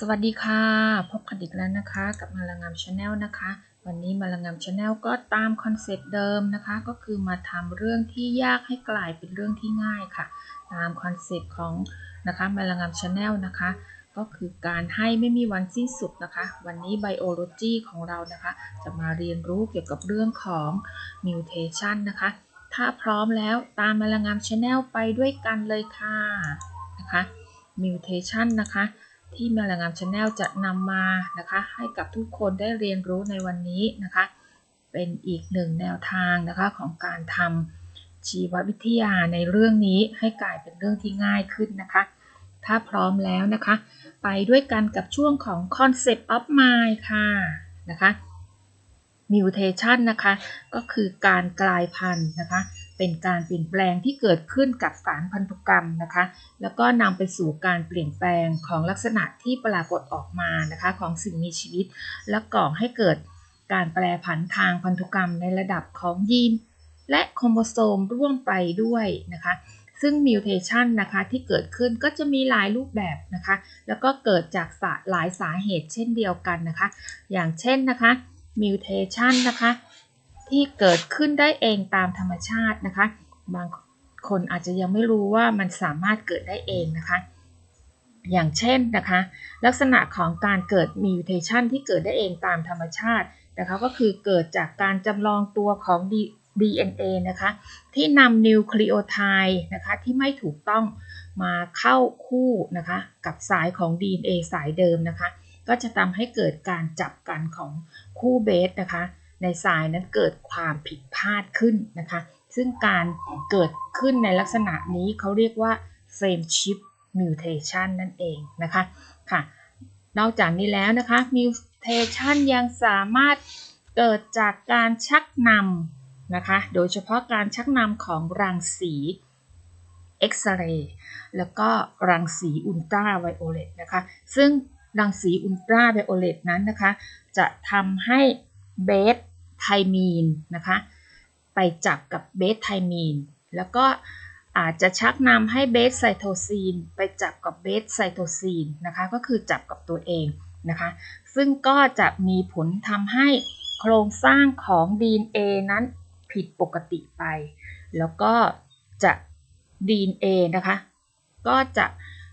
สวัสดีค่ะ พบกันอีกแล้วนะคะกับมาลางามชาแนลนะคะ วันนี้มาลางามชาแนลก็ตามคอนเซปต์เดิมนะคะ ก็คือมาทำเรื่องที่ยากให้กลายเป็นเรื่องที่ง่ายค่ะ ตามคอนเซปต์ของนะคะมาลางามชาแนลนะคะ ก็คือการให้ไม่มีวันสิ้นสุดนะคะ วันนี้ไบโอโลจีของเรานะคะ จะมาเรียนรู้เกี่ยวกับเรื่องของมิวเทชันนะคะ ถ้าพร้อมแล้วตามมาลางามชาแนลไปด้วยกันเลยค่ะนะคะมิวเทชันนะคะ ที่มาลางามชาแนลจะนำมานะคะให้กับทุกคนได้เรียนรู้ในวันนี้นะคะ เป็นอีกหนึ่งแนวทางนะคะของการทำชีววิทยาในเรื่องนี้ให้กลายเป็นเรื่องที่ง่ายขึ้นนะคะ ถ้าพร้อมแล้วนะคะ ไปด้วยกันกับช่วงของ Concept of Mind ค่ะนะคะ Mutation นะคะ ก็คือการกลายพันธุ์นะคะ เป็นการเปลี่ยนแปลงที่เกิดขึ้นกับสารพันธุกรรมนะคะ แล้วก็นำไปสู่การเปลี่ยนแปลงของลักษณะที่ปรากฏออกมานะคะของสิ่งมีชีวิต และก่อให้เกิดการแปรผันทางพันธุกรรมในระดับของยีน และโครโมโซมร่วมไปด้วยนะคะ ซึ่งมิวเทชันนะคะที่เกิดขึ้นก็จะมีหลายรูปแบบนะคะ แล้วก็เกิดจากหลายสาเหตุเช่นเดียวกันนะคะ อย่างเช่นนะคะมิวเทชันนะคะ ที่เกิดขึ้นได้เองตามธรรมชาตินะคะ บางคนอาจจะยังไม่รู้ว่ามันสามารถเกิดได้เองนะคะ อย่างเช่นนะคะ ลักษณะของการเกิดมิวเทชันที่เกิดได้เองตามธรรมชาตินะคะก็คือเกิดจากการจำลองตัวของ DNA นะคะ ที่นำนิวคลีโอไทด์นะคะที่ไม่ถูกต้องมาเข้าคู่นะคะกับสายของ DNA สายเดิมนะคะ ก็จะทำให้เกิดการจับกันของคู่เบสนะคะ ในสายนั้นเกิดความผิดพลาดขึ้นนะคะ ซึ่งการเกิดขึ้นในลักษณะนี้เขาเรียกว่า frame shift mutation นั่นเองนะคะค่ะ นอกจากนี้แล้วนะคะ mutation ยังสามารถเกิดจากการชักนำนะคะ โดยเฉพาะการชักนำของรังสีเอ็กซเรย์แล้วก็รังสีอุลตราไวโอเลตนะคะ ซึ่งรังสีอุลตราไวโอเลตนั้นนะคะ จะทำให้เบส ไทมีนนะคะไปจับกับเบสไทมีน แล้วก็อาจจะชักนำให้เบสไซโทซีนไปจับกับเบสไซโทซีนนะคะก็คือจับกับตัวเองนะคะซึ่งก็จะมีผลทำให้โครงสร้างของ DNA นั้นผิดปกติไป แล้วก็จะ DNA นะคะ ก็จะ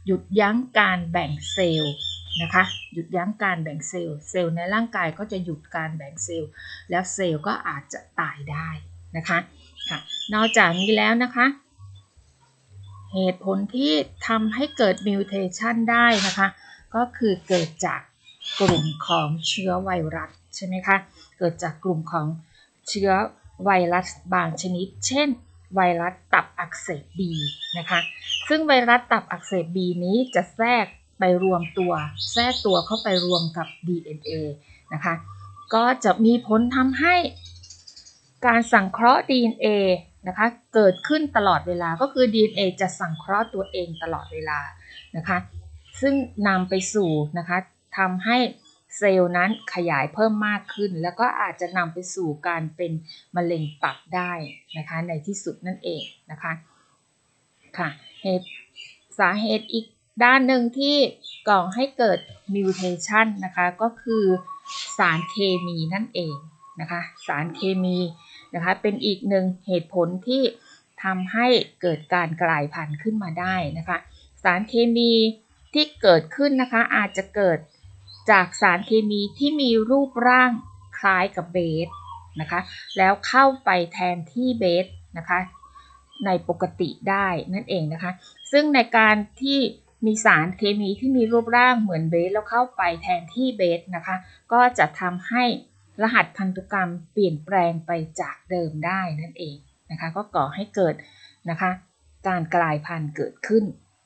หยุดยั้งการแบ่งเซลล์ นะคะ หยุดยั้งการแบ่งเซลล์ เซลล์ในร่างกายก็จะหยุดการแบ่งเซลล์ แล้วเซลล์ก็อาจจะตายได้นะคะค่ะ นอกจากนี้แล้วนะคะ เหตุผลที่ทำให้เกิดมิวเทชันได้นะคะ ก็คือเกิดจากกลุ่มของเชื้อไวรัสใช่ไหมคะ เกิดจากกลุ่มของเชื้อไวรัสบางชนิด เช่น ไวรัสตับอักเสบบีนะคะ ซึ่งไวรัสตับอักเสบบีนี้จะแทรก ไปรวมตัวแทรกตัวเข้าไปรวมกับ DNA นะคะ ก็จะมีผลทำให้การสังเคราะห์ DNA นะคะเกิดขึ้นตลอดเวลาก็คือ DNA จะสังเคราะห์ตัวเองตลอดเวลานะคะซึ่งนำไปสู่นะคะทำให้เซลล์นั้นขยายเพิ่มมากขึ้น แล้วก็อาจจะนำไปสู่การเป็นมะเร็งตับได้นะคะในที่สุดนั่นเองนะคะค่ะเหตุสาเหตุอีก ด้านหนึ่งที่ก่อให้เกิดมิวเทชันนะคะก็คือสารเคมีนั่นเองนะคะสารเคมีนะคะเป็นอีกหนึ่งเหตุผลที่ทำให้เกิดการกลายพันธุ์ขึ้นมาได้นะคะสารเคมีที่เกิดขึ้นนะคะอาจจะเกิดจากสารเคมีที่มีรูปร่างคล้ายกับเบสนะคะแล้วเข้าไปแทนที่เบสนะคะในปกติได้นั่นเองนะคะซึ่งในการที่ มีสารเคมีที่มีรูปร่างเหมือนเบสแล้วเข้าไปแทนที่เบสนะคะ ก็จะทำให้รหัสพันธุกรรมเปลี่ยนแปลงไปจากเดิมได้นั่นเองนะคะ ก็ก่อให้เกิดนะคะ การกลายพันธุ์เกิดขึ้น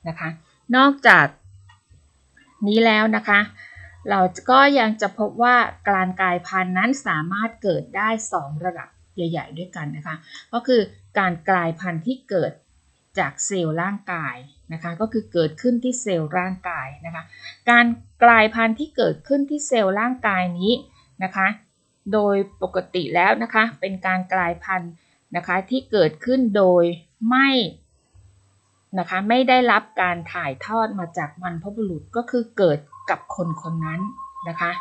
นะคะ นอกจากนี้แล้วนะคะ เราก็ยังจะพบว่าการกลายพันธุ์นั้นสามารถเกิดได้ 2 ระดับใหญ่ ๆ ด้วยกันนะคะ ก็คือการกลายพันธุ์ที่เกิด จากเซลล์ร่างกายนะคะก็คือเกิดขึ้นที่เซลล์ร่างกายนะคะการกลายพันธุ์ที่เกิดขึ้นที่เซลล์ร่างกายนี้นะคะโดยปกติแล้วนะคะเป็นการกลายพันธุ์นะคะที่เกิดขึ้นโดยไม่นะคะไม่ได้รับการถ่ายทอดมาจากบรรพบุรุษก็คือเกิดกับคนคนนั้นนะคะ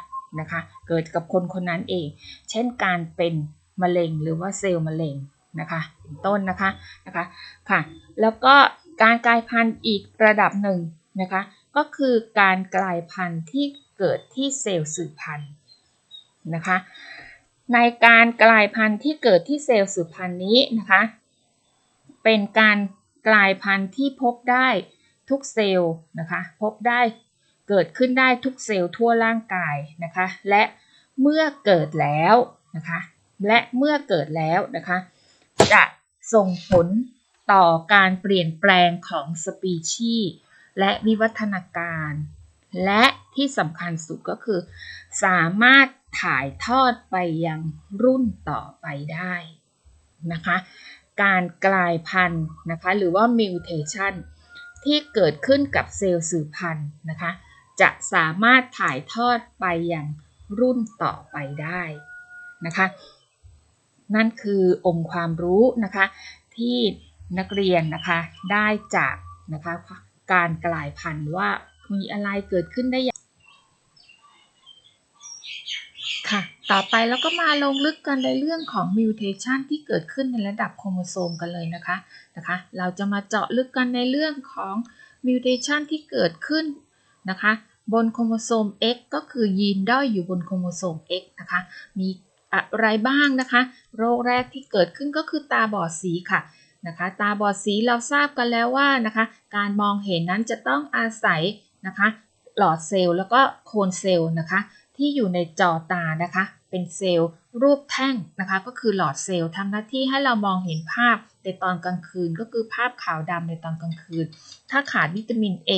นะคะเกิดกับคนคนนั้นเอง เช่นการเป็นมะเร็งหรือว่าเซลล์มะเร็ง นะคะเป็นต้นนะคะนะคะค่ะแล้วก็การกลายพันธุ์อีกระดับหนึ่งนะคะก็คือการกลายพันธุ์ที่เกิดที่เซลล์สืบพันธุ์นะคะในการกลายพันธุ์ที่เกิดที่เซลล์สืบพันธุ์นี้นะคะเป็นการกลายพันธุ์ที่พบได้ทุกเซลล์นะคะพบได้เกิดขึ้นได้ทุกเซลล์ทั่วร่างกายนะคะและเมื่อเกิดแล้วนะคะและเมื่อเกิดแล้วนะคะ จะส่งผลต่อการเปลี่ยนแปลงของสปีชีส์และวิวัฒนาการ และที่สำคัญสุดก็คือ สามารถถ่ายทอดไปยังรุ่นต่อไปได้นะคะการกลายพันธุ์นะคะหรือว่า mutation ที่เกิดขึ้นกับเซลล์สืบพันธุ์นะคะจะสามารถถ่ายทอดไปยังรุ่นต่อไปได้นะคะ นั่นคือองค์ความรู้นะคะที่นักเรียนนะคะได้จากนะคะการกลายพันธุ์ว่ามีอะไรเกิดขึ้นได้อย่างค่ะ ต่อไปเราก็มาลงลึกกันในเรื่องของ mutation ที่เกิดขึ้นในระดับโครโมโซมกันเลยนะคะนะคะ เราจะมาเจาะลึกกันในเรื่องของ mutation ที่เกิดขึ้นนะคะ บนโครโมโซม X ก็คือยีนด้อยอยู่บนโครโมโซม X นะคะ มี อะไรบ้างนะคะ โรคแรกที่เกิดขึ้นก็คือตาบอดสีค่ะนะคะตาบอดสีเราทราบกันแล้วว่านะคะ การมองเห็นนั้นจะต้องอาศัยนะคะหลอดเซลล์แล้วก็โคนเซลล์นะคะที่อยู่ในจอตานะคะ เป็นเซลล์รูปแท่งนะคะ ก็คือหลอดเซลล์ทำหน้าที่ให้เรามองเห็นภาพในตอนกลางคืนก็คือภาพขาวดำในตอนกลางคืน ถ้าขาดวิตามิน A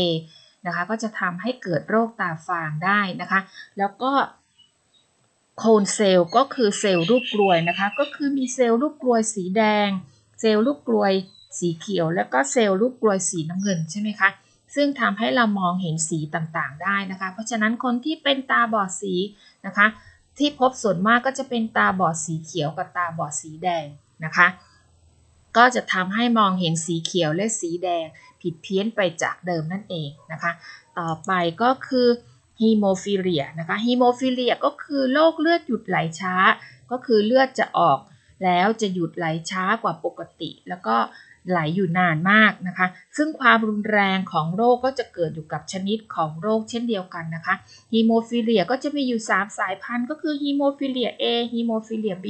นะคะก็จะทำให้เกิดโรคตาฟางได้นะคะ แล้วก็ โคนเซลล์ก็คือเซลล์รูปกลวยนะคะ ก็คือมีเซลล์รูปกลวยสีแดง เซลล์ลูกกลวยสีเขียว แล้วก็เซลล์ลูกกลวยสีน้ำเงินใช่ไหมคะ ซึ่งทำให้เรามองเห็นสีต่างๆ ได้นะคะ เพราะฉะนั้นคนที่เป็นตาบอดสีนะคะ ที่พบส่วนมากก็จะเป็นตาบอดสีเขียวกับตาบอดสีแดงนะคะ ก็จะทำให้มองเห็นสีเขียวและสีแดงผิดเพี้ยนไปจากเดิมนั่นเองนะคะ ต่อไปก็คือ ฮีโมฟิเลียนะคะฮีโมฟิเลียก็คือโรคเลือดหยุดไหลช้า ก็คือเลือดจะออก แล้วจะหยุดไหลช้ากว่าปกติ แล้วก็ไหลอยู่นานมากนะคะ ซึ่งความรุนแรงของโรคก็จะเกิดอยู่กับชนิดของโรคเช่นเดียวกันนะคะฮีโมฟิเลียก็จะมีอยู่ 3 สายพันธุ์ ก็คือฮีโมฟิเลีย A ฮีโมฟิเลีย B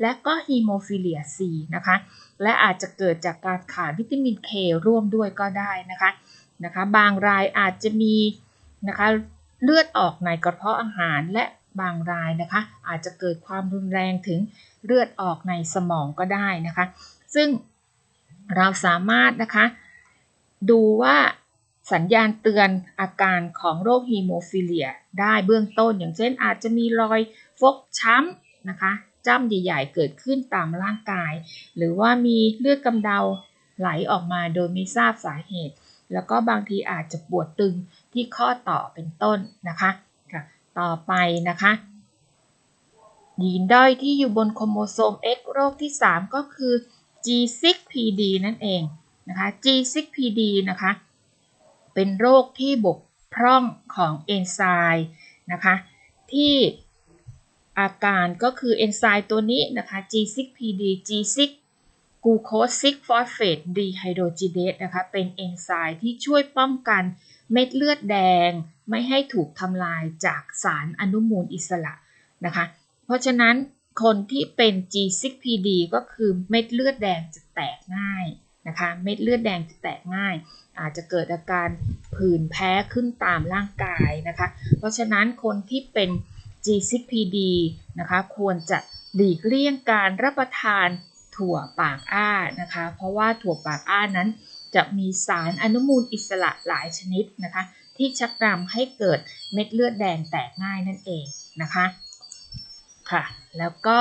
และก็ฮีโมฟิเลีย C นะคะ และอาจจะเกิดจากการขาดวิตามิน K ร่วมด้วยก็ได้นะคะนะคะ บางรายอาจจะมีนะคะ เลือดออกในกระเพาะอาหารและบางรายนะคะ อาจจะเกิดความรุนแรงถึงเลือดออกในสมองก็ได้นะคะ ซึ่งเราสามารถนะคะ ดูว่าสัญญาณเตือนอาการของโรคฮีโมฟิเลียได้เบื้องต้น อย่างเช่นอาจจะมีรอยฟกช้ำนะคะจ้ำใหญ่ๆเกิดขึ้นตามร่างกาย หรือว่ามีเลือดกำเดาไหลออกมาโดยไม่ทราบสาเหตุ แล้วก็บางทีอาจจะปวดตึง ที่ข้อต่อเป็นต้นนะคะค่ะต่อไปนะคะยีนด้อยที่อยู่บนโครโมโซม X โรคที่ 3 ก็คือ G6PD นั่นเองนะคะ G6PD นะคะเป็นโรคที่บกพร่องของเอนไซม์นะคะที่อาการก็คือเอนไซม์ตัวนี้นะคะ G6PD G6 กลูโคส6ฟอสเฟตดีไฮโดรจิเดสนะคะเป็นเอนไซม์ที่ช่วยป้องกัน เม็ดเลือดแดงไม่ให้ถูกทำลายจากสารอนุมูลอิสระนะคะ เพราะฉะนั้นคนที่เป็น G6PD ก็คือเม็ดเลือดแดงจะแตกง่ายนะคะ เม็ดเลือดแดงจะแตกง่าย อาจจะเกิดอาการผื่นแพ้ขึ้นตามร่างกายนะคะ เพราะฉะนั้นคนที่เป็น G6PD นะคะควรจะหลีกเลี่ยงการรับประทานถั่วปากอ้านะคะ เพราะว่าถั่วปากอ้านั้น จะมีสารอนุมูลอิสระหลายชนิดนะคะ ที่ชักนำให้เกิดเม็ดเลือดแดงแตกง่ายนั่นเองนะคะค่ะแล้วก็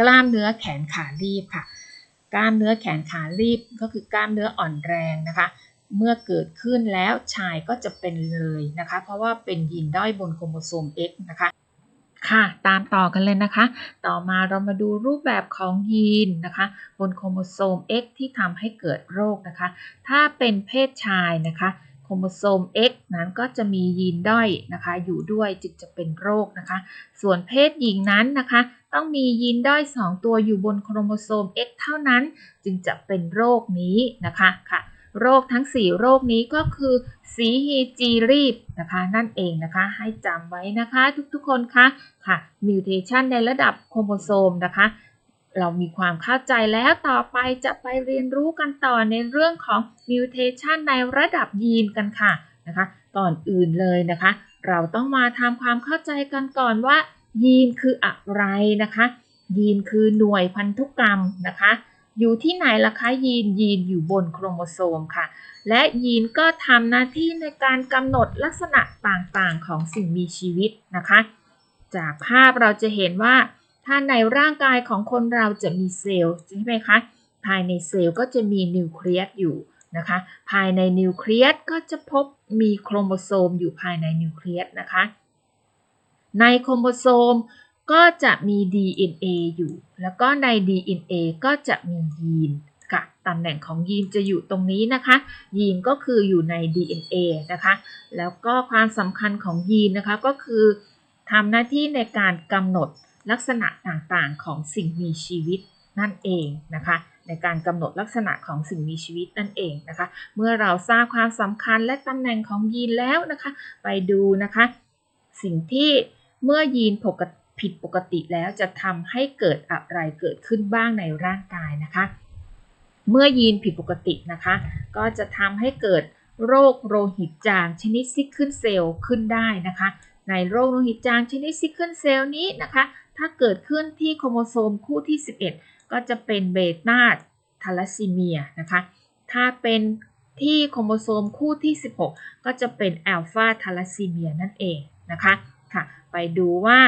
กล้ามเนื้อแขนขารีบค่ะ กล้ามเนื้อแขนขารีบก็คือกล้ามเนื้ออ่อนแรงนะคะ เมื่อเกิดขึ้นแล้วชายก็จะเป็นเลยนะคะ เพราะว่าเป็นยีนด้อยบนโครโมโซม X นะคะ ค่ะ ตามต่อกันเลยนะคะ ต่อมาเรามาดูรูปแบบของยีนนะคะ บนโครโมโซม X ที่ทำให้เกิดโรคนะคะ ถ้าเป็นเพศชายนะคะโครโมโซม X นั้นก็จะมียีนด้อยนะคะ อยู่ด้วยจึงจะเป็นโรคนะคะ ส่วนเพศหญิงนั้นนะคะ ต้องมียีนด้อย 2 ตัวอยู่บนโครโมโซม X เท่านั้นจึงจะเป็นโรคนี้นะคะค่ะ โรคทั้ง 4 โรคนี้ก็คือสีฮีจีรีบนะคะนั่นเองนะคะ ให้จำไว้นะคะทุกๆคนคะค่ะมิวเทชันในระดับโครโมโซมนะคะ เรามีความเข้าใจแล้วต่อไปจะไปเรียนรู้กันต่อในเรื่องของมิวเทชันในระดับยีนกันค่ะนะคะก่อนอื่นเลยนะคะ เราต้องมาทำความเข้าใจกันก่อนว่ายีนคืออะไรนะคะ ยีนคือหน่วยพันธุกรรมนะคะ อยู่ที่ไหนล่ะคะยีนยีนอยู่บนโครโมโซมค่ะ และยีนก็ทำหน้าที่ในการกำหนดลักษณะต่างๆของสิ่งมีชีวิตนะคะ จากภาพเราจะเห็นว่า ถ้าในร่างกายของคนเราจะมีเซลล์ใช่ไหมคะภายในเซลล์ก็จะมีนิวเคลียสอยู่นะคะ ภายในนิวเคลียสก็จะพบมีโครโมโซมอยู่ภายในนิวเคลียสนะคะ ในโครโมโซม ก็จะมี DNA อยู่ แล้วก็ใน DNA ก็จะมียีนค่ะตำแหน่งของยีนจะอยู่ตรงนี้นะคะ ยีนก็คืออยู่ใน DNA นะคะ แล้วก็ความสำคัญของยีนนะคะก็คือทำหน้าที่ในการกำหนดลักษณะต่างๆของสิ่งมีชีวิตนั่นเองนะคะ ในการกำหนดลักษณะของสิ่งมีชีวิตนั่นเองนะคะ เมื่อเราทราบความสำคัญและตำแหน่งของยีนแล้วนะคะ ไปดูนะคะ สิ่งที่เมื่อยีนปกติ ผิดปกติแล้วจะทำให้เกิดอะไรเกิดขึ้นบ้างในร่างกายนะคะ เมื่อยีนผิดปกตินะคะ ก็จะทำให้เกิดโรคโลหิตจางชนิดซิกเคิลเซลล์ขึ้นได้นะคะ ในโรคโลหิตจางชนิดซิกเคิลเซลล์นี้นะคะ ถ้าเกิดขึ้นที่โครโมโซมคู่ที่ 11 ก็จะเป็นเบต้าทาลัสซีเมียนะคะ ถ้าเป็นที่โครโมโซมคู่ที่ 16 ก็จะเป็นอัลฟาทาลัสซีเมียนั่นเองนะคะค่ะ ไปดูว่า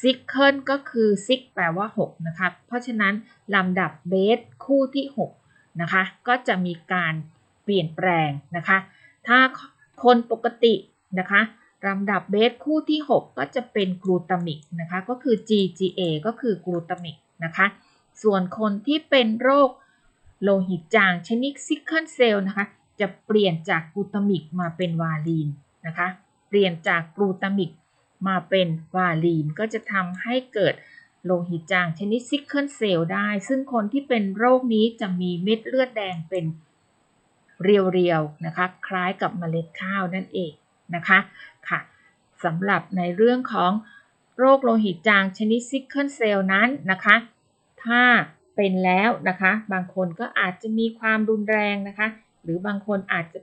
ซิกเคิลก็คือซิกแปลว่า 6 นะคะ เพราะฉะนั้นลำดับเบสคู่ที่ 6 นะคะ ก็จะมีการเปลี่ยนแปลงนะคะ ถ้าคนปกตินะคะลำดับเบสคู่ที่ 6 ก็จะเป็นกลูตามิกนะคะ ก็คือ GGA ก็คือกลูตามิกนะคะ ส่วนคนที่เป็นโรคโลหิตจางชนิดซิกเคิลเซลล์นะคะ จะเปลี่ยนจากกลูตามิกมาเป็นวาลีนนะคะ เปลี่ยนจากกลูตามิก มาเป็นวาลีนก็จะทำให้เกิดโลหิตจางชนิดซิกเคิลเซลล์ได้ ซึ่งคนที่เป็นโรคนี้จะมีเม็ดเลือดแดงเป็นเรียวๆนะคะ คล้ายกับเมล็ดข้าวนั่นเองนะคะค่ะสำหรับในเรื่องของโรคโลหิตจางชนิดซิกเคิลเซลล์นั้นนะคะ ถ้าเป็นแล้วนะคะ บางคนก็อาจจะมีความรุนแรงนะคะ หรือบางคนอาจจะ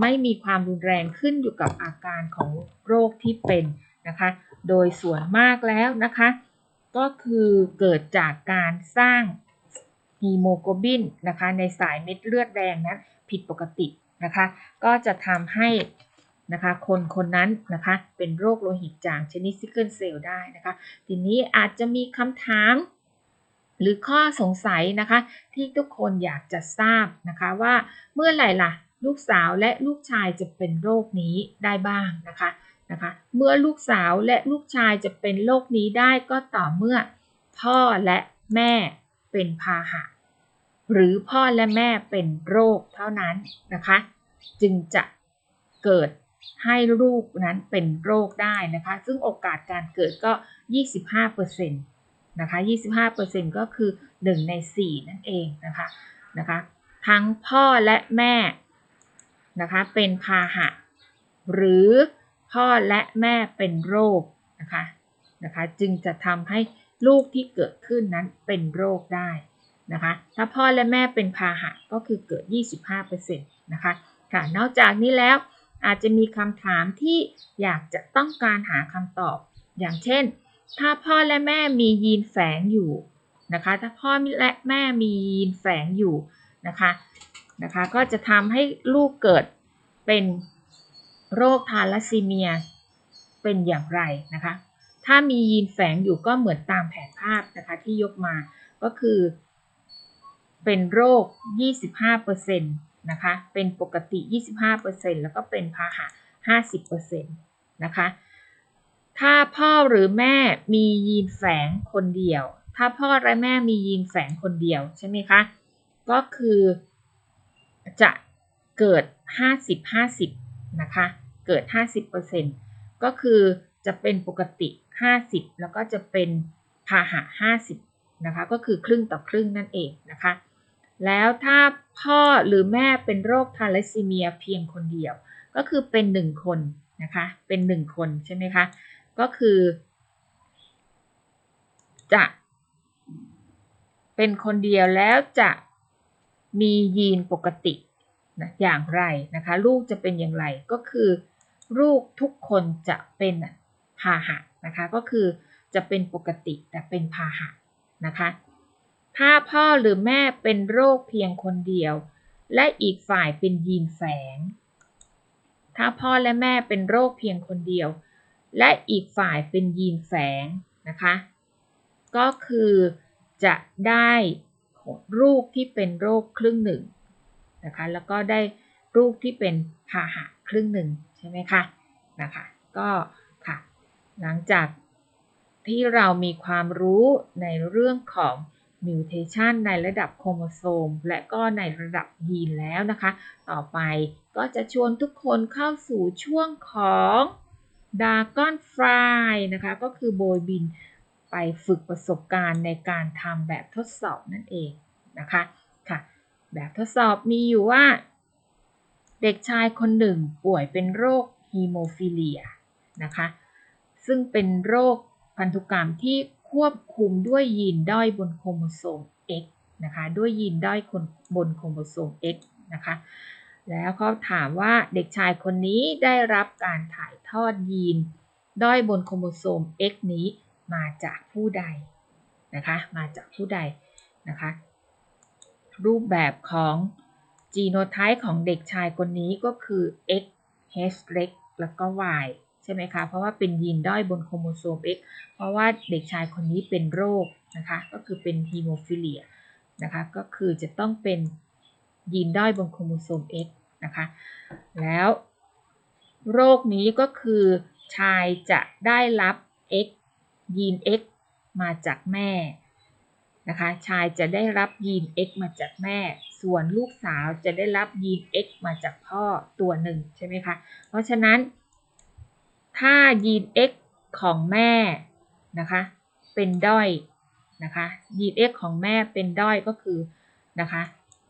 ไม่มีความรุนแรงขึ้นอยู่กับอาการของโรคที่เป็น นะคะ โดยส่วนมากแล้วนะคะ ก็คือเกิดจากการสร้างฮีโมโกลบินนะคะในสายเม็ดเลือดแดงนั้นผิดปกตินะคะ ก็จะทำให้นะคะคนคนนั้นนะคะเป็นโรคโลหิตจางชนิดซิกเกิลเซลล์ได้นะคะ ทีนี้อาจจะมีคำถามหรือข้อสงสัยนะคะ ที่ทุกคนอยากจะทราบนะคะว่าเมื่อไหร่ล่ะ ลูกสาวและลูกชายจะเป็นโรคนี้ได้บ้างนะคะ นะคะ เมื่อลูกสาวและลูกชายจะเป็นโรคนี้ได้ก็ต่อเมื่อ พ่อและแม่เป็นพาหะ หรือพ่อและแม่เป็นโรคเท่านั้นนะคะ จึงจะเกิดให้ลูกนั้นเป็นโรคได้นะคะ ซึ่งโอกาสการเกิดก็ 25%นะคะ 25%ก็คือ 1 ใน 4 นั่นเองนะคะนะคะ ทั้งพ่อและแม่นะคะเป็นพาหะ หรือ พ่อและแม่เป็นโรคนะคะนะคะจึงจะทำให้ลูกที่เกิดขึ้นนั้นเป็นโรคได้นะคะถ้าพ่อและแม่เป็นพาหะก็คือเกิด 25%นะคะค่ะนอกจากนี้แล้วอาจจะมีคำถามที่อยากจะต้องการหาคำตอบ อย่างเช่น ถ้าพ่อและแม่มียีนแฝงอยู่นะคะถ้าพ่อและแม่มียีนแฝงอยู่นะคะนะคะก็จะทำให้ลูกเกิดเป็น โรคทาลัสซีเมียเป็นอย่างไรนะคะ ถ้ามียีนแฝงอยู่ก็เหมือนตามแผนภาพนะคะที่ยกมาก็คือ เป็นโรค 25%นะคะ เป็นปกติ 25%แล้วก็เป็นพาหะ 50%นะคะ ถ้าพ่อหรือแม่มียีนแฝงคนเดียว ถ้าพ่อและแม่มียีนแฝงคนเดียวใช่ไหมคะ ก็คือจะเกิด 50-50 นะคะ เกิด 50%ก็คือจะเป็นปกติ 50 แล้วก็จะเป็นพาหะ 50 นะคะ ก็คือครึ่งต่อครึ่งนั่นเองนะคะ แล้วถ้าพ่อหรือแม่เป็นโรคทาลัสซีเมียเพียงคนเดียว ก็คือเป็น 1 คนนะคะ เป็น 1 คนใช่ไหมคะ ก็คือ จะเป็นคนเดียวแล้วจะมียีนปกตินะอย่างไรนะคะ ลูกจะเป็นอย่างไรก็คือ ลูกทุกคนจะเป็นพาหะนะคะก็คือจะเป็นปกติแต่เป็นพาหะนะคะถ้าพ่อหรือแม่เป็นโรคเพียงคนเดียว และอีกฝ่ายเป็นยีนแฝง ถ้าพ่อและแม่เป็นโรคเพียงคนเดียว และอีกฝ่ายเป็นยีนแฝงนะคะก็คือจะได้ลูกที่เป็นโรคครึ่งหนึ่งนะคะแล้วก็ได้ลูกที่เป็นพาหะครึ่งหนึ่ง ช่ไหมคะนะคะก็ค่ะหลังจากที่เรามีความรู้ในเรื่องของมิวเทชันในระดับโครโมโซม และก็ในระดับยีนแล้วนะคะ ต่อไปก็จะชวนทุกคนเข้าสู่ช่วงของดากอนฟลายนะคะ ก็คือโบยบินไปฝึกประสบการณ์ในการทำแบบทดสอบนั่นเองนะคะค่ะ แบบทดสอบมีอยู่ว่า เด็กชายคนหนึ่งป่วยเป็นโรคฮีโมฟิเลียนะคะ ซึ่งเป็นโรคพันธุกรรมที่ควบคุมด้วยยีนด้อยบนโครโมโซม X นะคะ ด้วยยีนด้อยบนโครโมโซม X นะคะ แล้วเขาถามว่าเด็กชายคนนี้ได้รับการถ่ายทอดยีนด้อยบนโครโมโซม X นี้มาจากผู้ใดนะคะ มาจากผู้ใดนะคะ รูปแบบของ จีโนไทป์ของเด็กชายคนนี้ก็คือ X H เล็กแล้วก็ Y ใช่ไหมคะ เพราะว่าเป็นยีนด้อยบนโครโมโซม X เพราะว่าเด็กชายคนนี้เป็นโรคนะคะ ก็คือเป็นฮีโมฟิเลียนะคะ ก็คือจะต้องเป็นยีนด้อยบนโครโมโซม X นะคะ แล้วโรคนี้ก็คือชายจะได้รับ X ยีน X มาจากแม่ นะคะ ชายจะได้รับยีน X มาจากแม่ ส่วนลูกสาวจะได้รับยีน X มาจากพ่อตัวหนึ่งใช่ไหมคะ เพราะฉะนั้น ถ้ายีน X ของแม่นะคะ เป็นด้อยนะคะยีน X ของแม่เป็นด้อยก็คือนะคะ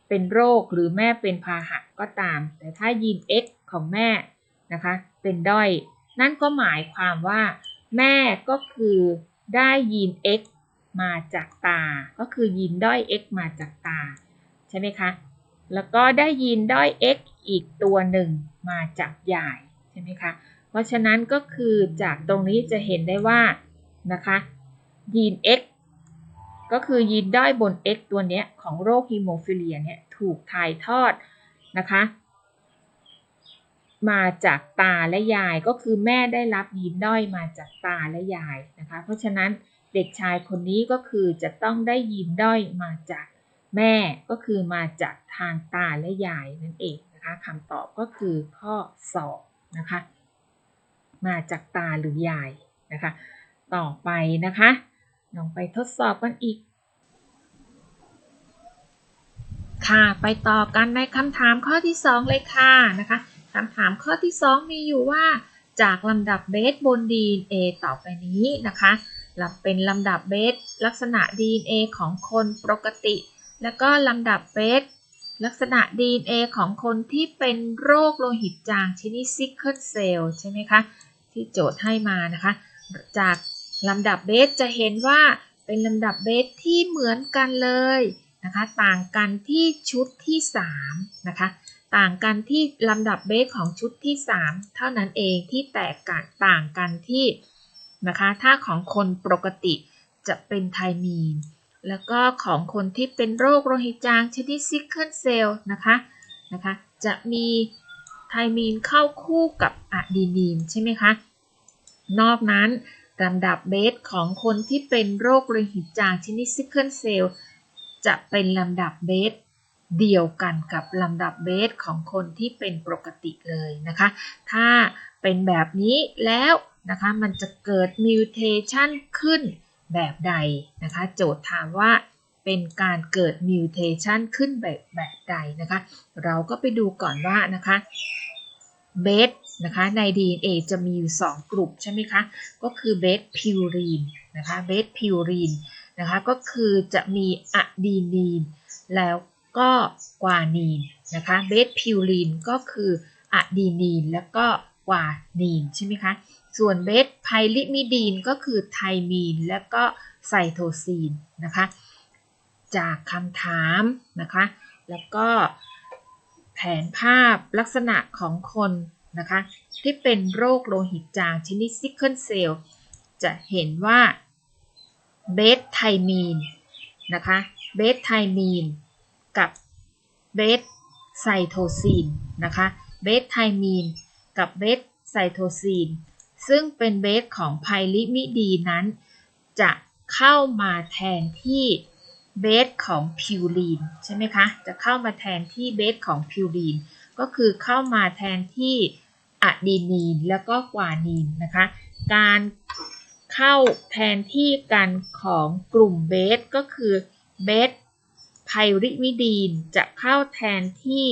เป็นโรคหรือแม่เป็นพาหะก็ตาม แต่ถ้ายีน X ของแม่นะคะ เป็นด้อย นั่นก็หมายความว่า แม่ก็คือได้ยีน X มาจากตา ก็คือยีนด้อย X มาจากตา ใช่ไหมคะ แล้วก็ได้ยีนด้อย X อีกตัวหนึ่งมาจากยาย ใช่ไหมคะ เพราะฉะนั้นก็คือจากตรงนี้จะเห็นได้ว่านะคะยีน X ก็คือยีนด้อยบน X ตัวเนี้ยของโรคฮีโมฟิเลียเนี่ยถูกถ่ายทอดนะคะมาจากตาและยายก็คือแม่ได้รับยีนด้อยมาจากตาและยายนะคะ เพราะฉะนั้น เด็กชายคนนี้ก็คือจะต้องได้ยีนด้อยมาจากแม่ก็คือมาจากทางตาและยายนั่นเองนะคะคำตอบก็คือข้อสอบนะคะ มาจากตาหรือยายนะคะ ต่อไปนะคะลองไปทดสอบกันอีก ค่ะไปต่อกันในคำถามข้อที่ 2 เลยค่ะนะคะคำถามข้อที่ 2 มีอยู่ว่าจากลำดับเบสบน DNA ต่อไปนี้นะคะ ลำเป็นลำดับเบสลักษณะ DNA ของคนปกติ แล้วก็ลำดับเบสลักษณะ DNA ของคนที่เป็นโรคโลหิตจางชนิดซิกเคิลเซลใช่ไหมคะ ที่โจทย์ให้มานะคะ จากลำดับเบสจะเห็นว่าเป็นลำดับเบสที่เหมือนกันเลยนะคะ ต่างกันที่ชุดที่ 3 นะคะ ต่างกันที่ลำดับเบสของชุดที่ 3 เท่านั้นเองที่แตกต่างกันที่ นะคะ ถ้าของคนปกติจะเป็นไทมีน แล้วก็ของคนที่เป็นโรคโลหิตจางชนิดซิกเคิลเซลล์นะคะนะคะ จะมีไทมีนเข้าคู่กับอะดีนีนใช่ไหมคะ นอกนั้นลำดับเบสของคนที่เป็นโรคโลหิตจางชนิดซิกเคิลเซลล์จะเป็นลำดับเบสเดียวกันกับลำดับเบสของคนที่เป็นปกติเลยนะคะ ถ้าเป็นแบบนี้แล้ว นะคะ มันจะเกิดมิวเทชันขึ้นแบบใดนะคะ โจทย์ถามว่าเป็นการเกิดมิวเทชันขึ้นแบบแบบใดนะคะ เราก็ไปดูก่อนว่านะคะเบสนะคะใน DNA จะมีอยู่ 2 กลุ่มใช่ไหมคะ ก็คือเบสพิวรีนนะคะเบสพิวรีนนะคะก็คือจะมีอะดีนีน แล้วก็กวานีนนะคะเบสพิวรีนก็คืออะดีนีนแล้วก็กวานีนใช่ไหมคะ ส่วนเบสไพลิมิดีนก็คือไทมีน แล้วก็ไซโทซีนนะคะ จากคำถามนะคะ แล้วก็แผนภาพลักษณะของคนนะคะ ที่เป็นโรคโลหิตจางชนิดซิกเคิลเซลจะเห็นว่าเบสไทมีนนะคะเบสไทมีนกับเบสไซโทซีนนะคะเบสไทมีนกับเบสไซโทซีน ซึ่งเป็นเบสของไพลิมิดีนั้น จะเข้ามาแทนที่เบสของพิวรีนใช่ไหมคะ จะเข้ามาแทนที่เบสของพิวรีนก็คือเข้ามาแทนที่อะดีนีนแล้วก็กวานีนนะคะ การเข้าแทนที่กันของกลุ่มเบสก็คือเบสไพริมิดีนจะเข้าแทนที่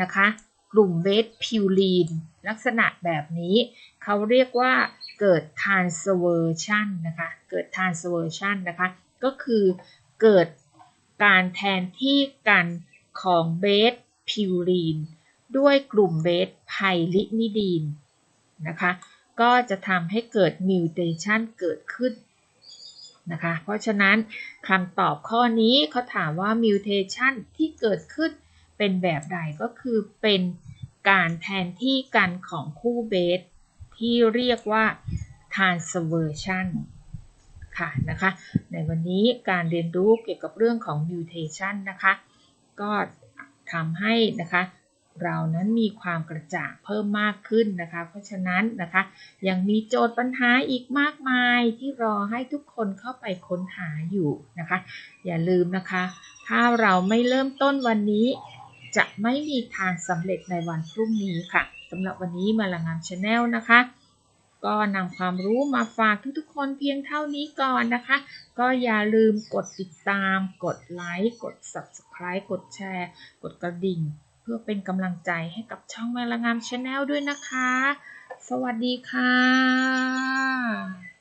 นะคะกลุ่มเบสพิวรีน ลักษณะแบบนี้เขาเรียกว่าเกิด transversion นะคะ เกิด transversion นะคะ ก็คือเกิดการแทนที่กันของเบสพิวรีนด้วยกลุ่มเบสไพลิมิดีนนะคะ ก็จะทำให้เกิดมิวเทชันเกิดขึ้นนะคะ เพราะฉะนั้นคำตอบข้อนี้เขาถามว่ามิวเทชันที่เกิดขึ้นเป็นแบบใดก็คือเป็น การแทนที่กันของคู่เบสที่เรียกว่า transversion ค่ะนะคะในวันนี้การเรียนรู้เกี่ยวกับเรื่องของ mutation นะคะ ก็ทำให้นะคะเรานั้นมีความกระจ่างเพิ่มมากขึ้นนะคะ เพราะฉะนั้นนะคะ ยังมีโจทย์ปัญหาอีกมากมายที่รอให้ทุกคนเข้าไปค้นหาอยู่นะคะ อย่าลืมนะคะ ถ้าเราไม่เริ่มต้นวันนี้ จะไม่มีทางสำเร็จในวันพรุ่งนี้ค่ะสำหรับวันนี้มาลังงามชาแนลนะคะ ก็นำความรู้มาฝากทุกๆ คนเพียงเท่านี้ก่อนนะคะ ก็อย่าลืมกดติดตาม กดไลค์ กด Subscribe กดแชร์ กดกระดิ่ง เพื่อเป็นกำลังใจให้กับช่องแมลงามชาแนลด้วยนะคะ สวัสดีค่ะ